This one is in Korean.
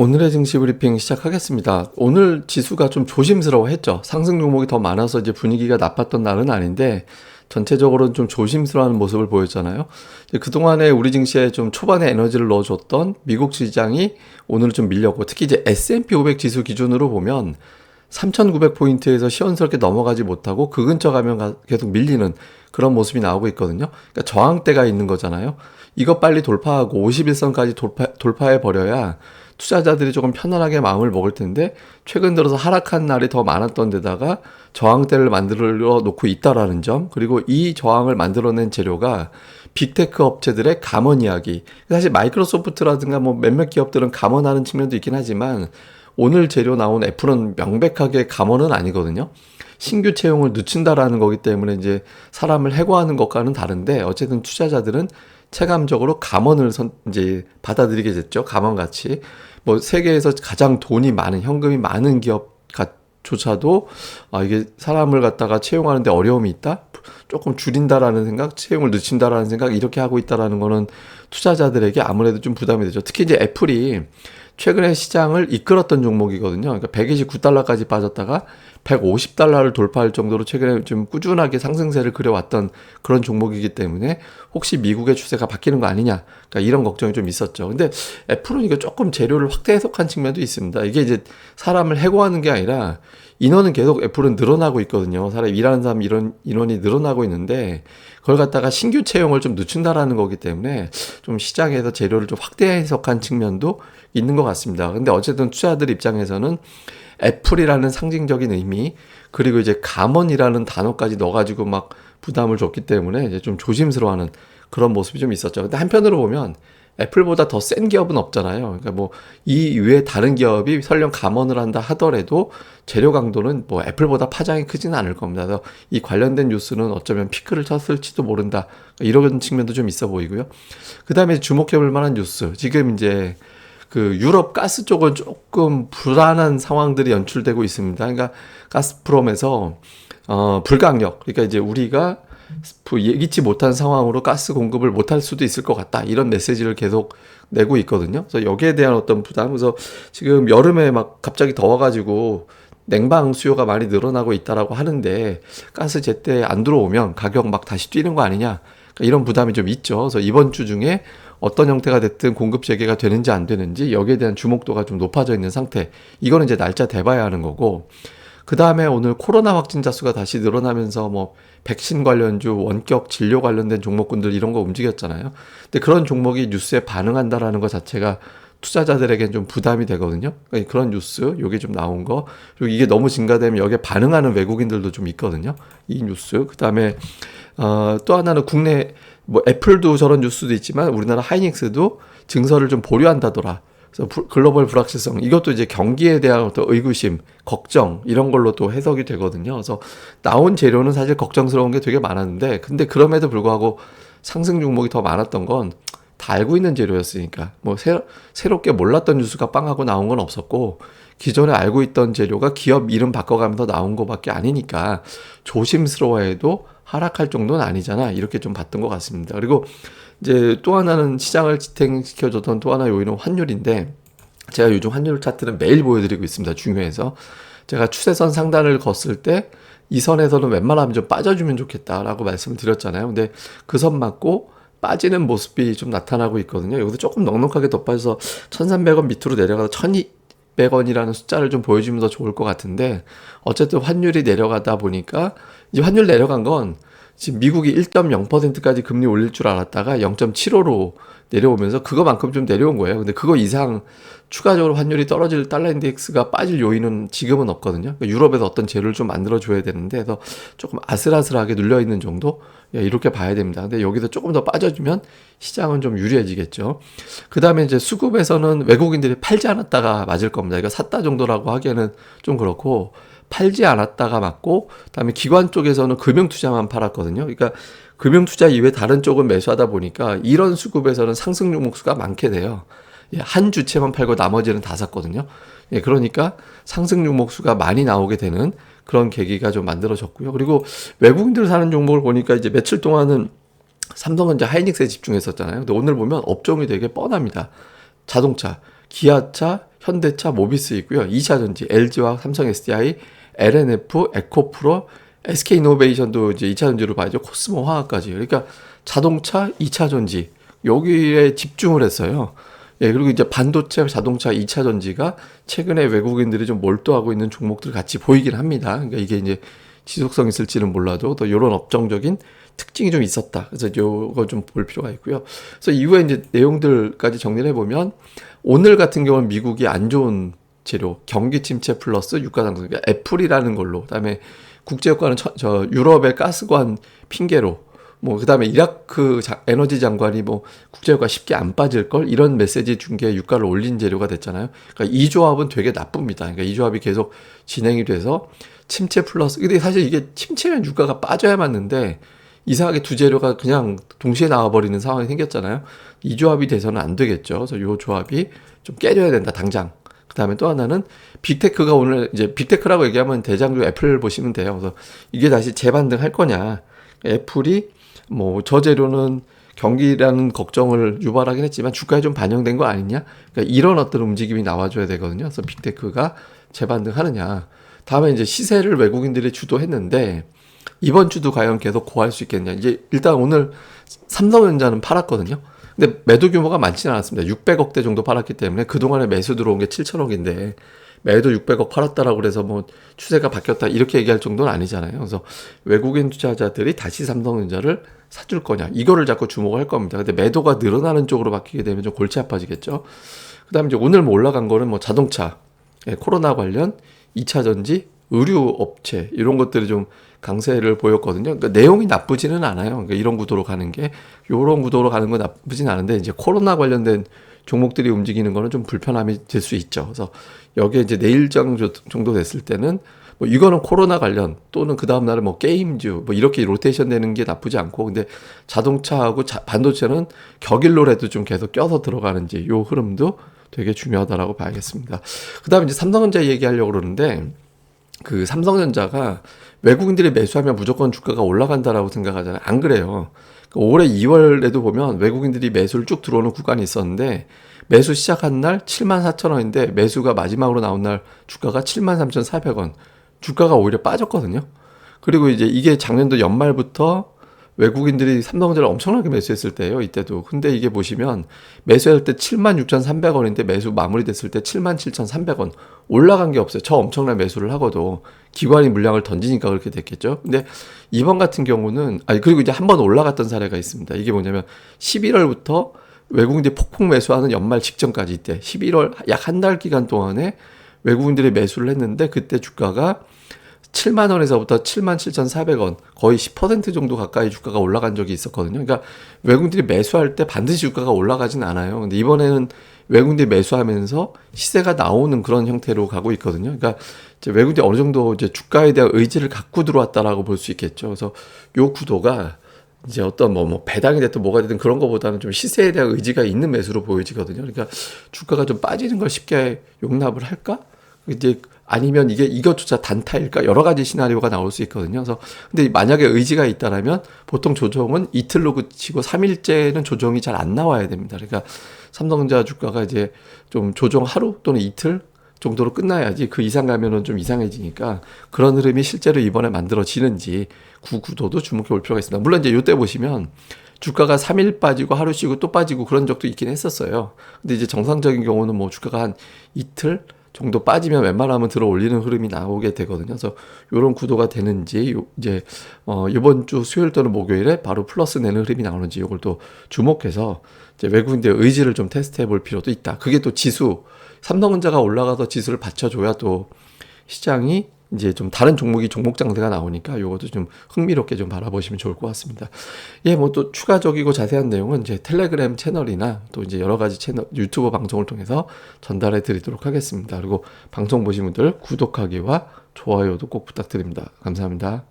오늘의 증시 브리핑 시작하겠습니다. 오늘 지수가 좀 조심스러워 했죠. 상승 종목이 더 많아서 이제 분위기가 나빴던 날은 아닌데, 전체적으로는 좀 조심스러워하는 모습을 보였잖아요. 그동안에 우리 증시에 좀 초반에 에너지를 넣어줬던 미국 시장이 오늘 좀 밀렸고, 특히 이제 S&P 500 지수 기준으로 보면 3,900포인트에서 시원스럽게 넘어가지 못하고 그 근처 가면 계속 밀리는 그런 모습이 나오고 있거든요. 그러니까 저항대가 있는 거잖아요. 이거 빨리 돌파하고 51선까지 돌파, 돌파해 버려야 투자자들이 조금 편안하게 마음을 먹을 텐데 최근 들어서 하락한 날이 더 많았던 데다가 저항대를 만들어 놓고 있다라는 점 그리고 이 저항을 만들어낸 재료가 빅테크 업체들의 감원 이야기 사실 마이크로소프트라든가 뭐 몇몇 기업들은 감원하는 측면도 있긴 하지만 오늘 재료 나온 애플은 명백하게 감원은 아니거든요. 신규 채용을 늦춘다라는 거기 때문에 이제 사람을 해고하는 것과는 다른데 어쨌든 투자자들은 체감적으로 감원을 선, 이제 받아들이게 됐죠. 감원 같이. 뭐 세계에서 가장 돈이 많은 현금이 많은 기업 조차도 아 이게 사람을 갖다가 채용하는데 어려움이 있다. 조금 줄인다라는 생각, 채용을 늦춘다라는 생각 이렇게 하고 있다라는 거는 투자자들에게 아무래도 좀 부담이 되죠. 특히 이제 애플이 최근에 시장을 이끌었던 종목이거든요. 그러니까 129달러까지 빠졌다가 150달러를 돌파할 정도로 최근에 좀 꾸준하게 상승세를 그려왔던 그런 종목이기 때문에 혹시 미국의 추세가 바뀌는 거 아니냐. 그러니까 이런 걱정이 좀 있었죠. 근데 애플은 이거 조금 재료를 확대 해석한 측면도 있습니다. 이게 이제 사람을 해고하는 게 아니라 인원은 계속 애플은 늘어나고 있거든요. 사람 일하는 사람 이런 인원이 늘어나고 있는데 그걸 갖다가 신규 채용을 좀 늦춘다라는 거기 때문에 좀 시장에서 재료를 좀 확대 해석한 측면도 있는 것 같습니다. 근데 어쨌든 투자들 입장에서는 애플이라는 상징적인 의미 그리고 이제 감원이라는 단어까지 넣어가지고 막 부담을 줬기 때문에 이제 좀 조심스러워하는 그런 모습이 좀 있었죠. 근데 한편으로 보면 애플보다 더 센 기업은 없잖아요. 그러니까 뭐 이 외에 다른 기업이 설령 감원을 한다 하더라도 재료 강도는 뭐 애플보다 파장이 크지는 않을 겁니다. 그래서 이 관련된 뉴스는 어쩌면 피크를 쳤을지도 모른다. 이런 측면도 좀 있어 보이고요. 그 다음에 주목해 볼 만한 뉴스. 지금 이제 그 유럽 가스 쪽은 조금 불안한 상황들이 연출되고 있습니다. 그러니까 가스프롬에서 어 불강력. 그러니까 이제 우리가 예기치 못한 상황으로 가스 공급을 못할 수도 있을 것 같다. 이런 메시지를 계속 내고 있거든요. 그래서 여기에 대한 어떤 부담. 그래서 지금 여름에 막 갑자기 더워가지고 냉방 수요가 많이 늘어나고 있다라고 하는데 가스 제때 안 들어오면 가격 막 다시 뛰는 거 아니냐. 그러니까 이런 부담이 좀 있죠. 그래서 이번 주 중에 어떤 형태가 됐든 공급 재개가 되는지 안 되는지 여기에 대한 주목도가 좀 높아져 있는 상태. 이거는 이제 날짜 대봐야 하는 거고. 그 다음에 오늘 코로나 확진자 수가 다시 늘어나면서 뭐 백신 관련주, 원격 진료 관련된 종목군들 이런 거 움직였잖아요. 근데 그런 종목이 뉴스에 반응한다라는 것 자체가 투자자들에겐 좀 부담이 되거든요. 그러니까 그런 뉴스, 요게 좀 나온 거. 그리고 이게 너무 증가되면 여기에 반응하는 외국인들도 좀 있거든요. 이 뉴스. 그 다음에, 어, 또 하나는 국내, 뭐 애플도 저런 뉴스도 있지만 우리나라 하이닉스도 증서를 좀 보류한다더라. 그래서 글로벌 불확실성 이것도 이제 경기에 대한 어떤 의구심, 걱정 이런 걸로 또 해석이 되거든요. 그래서 나온 재료는 사실 걱정스러운 게 되게 많았는데 근데 그럼에도 불구하고 상승 종목이 더 많았던 건 다 알고 있는 재료였으니까 뭐 새로, 새롭게 몰랐던 뉴스가 빵하고 나온 건 없었고 기존에 알고 있던 재료가 기업 이름 바꿔가면서 나온 거밖에 아니니까 조심스러워해도 하락할 정도는 아니잖아 이렇게 좀 봤던 것 같습니다. 그리고 이제 또 하나는 시장을 지탱시켜줬던 또 하나 요인은 환율인데 제가 요즘 환율 차트는 매일 보여드리고 있습니다. 중요해서 제가 추세선 상단을 걷을 때 이 선에서는 웬만하면 좀 빠져주면 좋겠다라고 말씀을 드렸잖아요. 근데 그 선 맞고 빠지는 모습이 좀 나타나고 있거든요. 여기서 조금 넉넉하게 더 빠져서 1300원 밑으로 내려가서 1200원이라는 숫자를 좀 보여주면 더 좋을 것 같은데 어쨌든 환율이 내려가다 보니까 이 환율 내려간 건 지금 미국이 1.0%까지 금리 올릴 줄 알았다가 0.75로 내려오면서 그거만큼 좀 내려온 거예요. 근데 그거 이상 추가적으로 환율이 떨어질 달러 인덱스가 빠질 요인은 지금은 없거든요. 그러니까 유럽에서 어떤 재료를 좀 만들어 줘야 되는데 그래서 조금 아슬아슬하게 눌려 있는 정도 이렇게 봐야 됩니다. 근데 여기서 조금 더 빠져주면 시장은 좀 유리해지겠죠. 그 다음에 이제 수급에서는 외국인들이 팔지 않았다가 맞을 겁니다. 이거 샀다 정도라고 하기에는 좀 그렇고 팔지 않았다가 맞고 그다음에 기관 쪽에서는 금융 투자만 팔았거든요. 그러니까 금융 투자 이외 다른 쪽은 매수하다 보니까 이런 수급에서는 상승 종목수가 많게 돼요. 예, 한 주체만 팔고 나머지는 다 샀거든요. 예, 그러니까 상승 종목수가 많이 나오게 되는 그런 계기가 좀 만들어졌고요. 그리고 외국인들 사는 종목을 보니까 이제 며칠 동안은 삼성전자 하이닉스에 집중했었잖아요. 근데 오늘 보면 업종이 되게 뻔합니다. 자동차, 기아차, 현대차, 모비스 있고요. 2차 전지, LG와 삼성 SDI, LNF, 에코프로, SK이노베이션도 이제 2차 전지로 봐야죠. 코스모 화학까지. 그러니까 자동차, 2차 전지 여기에 집중을 했어요. 예, 그리고 이제 반도체, 자동차, 2차 전지가 최근에 외국인들이 좀 몰두하고 있는 종목들 같이 보이긴 합니다. 그러니까 이게 이제 지속성 있을지는 몰라도 또 이런 업종적인 특징이 좀 있었다. 그래서 요거 좀 볼 필요가 있고요. 그래서 이후에 이제 내용들까지 정리를 해보면 오늘 같은 경우는 미국이 안 좋은 재료, 경기 침체 플러스 유가 상승, 그러니까 애플이라는 걸로, 그다음에 국제유가는 저, 저 유럽의 가스관 핑계로 뭐 그다음에 이라크 자, 에너지 장관이 뭐 국제유가 쉽게 안 빠질 걸 이런 메시지 준 게 유가를 올린 재료가 됐잖아요. 그러니까 이 조합은 되게 나쁩니다. 그러니까 이 조합이 계속 진행이 돼서 침체 플러스 근데 사실 이게 침체면 유가가 빠져야 맞는데 이상하게 두 재료가 그냥 동시에 나와버리는 상황이 생겼잖아요. 이 조합이 돼서는 안 되겠죠. 그래서 이 조합이 좀 깨져야 된다 당장. 그 다음에 또 하나는 빅테크가 오늘 이제 빅테크라고 얘기하면 대장주 애플 보시면 돼요. 그래서 이게 다시 재반등 할 거냐. 애플이 뭐 저재료는 경기라는 걱정을 유발하긴 했지만 주가에 좀 반영된 거 아니냐? 그러니까 이런 어떤 움직임이 나와줘야 되거든요. 그래서 빅테크가 재반등 하느냐. 다음에 이제 시세를 외국인들이 주도했는데 이번 주도 과연 계속 고할 수 있겠냐. 이제 일단 오늘 삼성전자는 팔았거든요. 근데 매도 규모가 많지는 않았습니다. 600억대 정도 팔았기 때문에 그동안에 매수 들어온 게 7천억인데 매도 600억 팔았다라고 그래서 뭐 추세가 바뀌었다 이렇게 얘기할 정도는 아니잖아요. 그래서 외국인 투자자들이 다시 삼성전자를 사줄 거냐 이거를 자꾸 주목할 겁니다. 근데 매도가 늘어나는 쪽으로 바뀌게 되면 좀 골치 아파지겠죠. 그다음에 이제 오늘 뭐 올라간 거는 뭐 자동차, 예, 코로나 관련 2차 전지, 의류 업체 이런 것들이 좀 강세를 보였거든요. 그러니까 내용이 나쁘지는 않아요. 그러니까 이런 구도로 가는 게 이런 구도로 가는 건 나쁘진 않은데 이제 코로나 관련된 종목들이 움직이는 거는 좀 불편함이 될 수 있죠. 그래서 여기에 이제 내일 정도 됐을 때는 뭐 이거는 코로나 관련 또는 그 다음 날은 뭐 게임주 뭐 이렇게 로테이션 되는 게 나쁘지 않고 근데 자동차하고 자, 반도체는 격일로라도 좀 계속 껴서 들어가는지 요 흐름도 되게 중요하다라고 봐야겠습니다. 그다음에 이제 삼성전자 얘기하려고 그러는데 그 삼성전자가 외국인들이 매수하면 무조건 주가가 올라간다라고 생각하잖아요. 안 그래요. 그 올해 2월에도 보면 외국인들이 매수를 쭉 들어오는 구간이 있었는데 매수 시작한 날 7만 4천 원인데 매수가 마지막으로 나온 날 주가가 7만 3천 4백 원. 주가가 오히려 빠졌거든요. 그리고 이제 이게 작년도 연말부터 외국인들이 삼성전자를 엄청나게 매수했을 때예요. 이때도. 근데 이게 보시면 매수할 때 76,300원인데 매수 마무리됐을 때 77,300원. 올라간 게 없어요. 저 엄청난 매수를 하고도 기관이 물량을 던지니까 그렇게 됐겠죠. 근데 이번 같은 경우는 아니 그리고 이제 한 번 올라갔던 사례가 있습니다. 이게 뭐냐면 11월부터 외국인들이 폭풍 매수하는 연말 직전까지 이때 11월 약 한 달 기간 동안에 외국인들이 매수를 했는데 그때 주가가 7만 원에서부터 7만 7,400원 거의 10% 정도 가까이 주가가 올라간 적이 있었거든요. 그러니까 외국인들이 매수할 때 반드시 주가가 올라가진 않아요. 근데 이번에는 외국인들이 매수하면서 시세가 나오는 그런 형태로 가고 있거든요. 그러니까 외국인들이 어느 정도 이제 주가에 대한 의지를 갖고 들어왔다라고 볼 수 있겠죠. 그래서 요 구도가 이제 어떤 뭐, 뭐 배당이 됐든 뭐가 됐든 그런 것보다는 좀 시세에 대한 의지가 있는 매수로 보여지거든요. 그러니까 주가가 좀 빠지는 걸 쉽게 용납을 할까? 이제 아니면 이게 이것조차 단타일까 여러 가지 시나리오가 나올 수 있거든요. 그래서 근데 만약에 의지가 있다라면 보통 조정은 이틀로 그치고 3일째는 조정이 잘 안 나와야 됩니다. 그러니까 삼성전자 주가가 이제 좀 조정 하루 또는 이틀 정도로 끝나야지 그 이상 가면은 좀 이상해지니까 그런 흐름이 실제로 이번에 만들어지는지 구 구도도 주목해 볼 필요가 있습니다. 물론 이제 요때 보시면 주가가 3일 빠지고 하루 쉬고 또 빠지고 그런 적도 있긴 했었어요. 근데 이제 정상적인 경우는 뭐 주가가 한 이틀 정도 빠지면 웬만하면 들어 올리는 흐름이 나오게 되거든요. 그래서 이런 구도가 되는지 요, 이제 어 이번 주 수요일 또는 목요일에 바로 플러스 내는 흐름이 나오는지 이걸 또 주목해서 이제 외국인들의 의지를 좀 테스트해 볼 필요도 있다. 그게 또 지수 삼성전자가 올라가서 지수를 받쳐줘야 또 시장이 이제 좀 다른 종목이 종목 장세가 나오니까 이것도 좀 흥미롭게 좀 바라보시면 좋을 것 같습니다. 예, 뭐 또 추가적이고 자세한 내용은 이제 텔레그램 채널이나 또 이제 여러 가지 채널 유튜브 방송을 통해서 전달해 드리도록 하겠습니다. 그리고 방송 보신 분들 구독하기와 좋아요도 꼭 부탁드립니다. 감사합니다.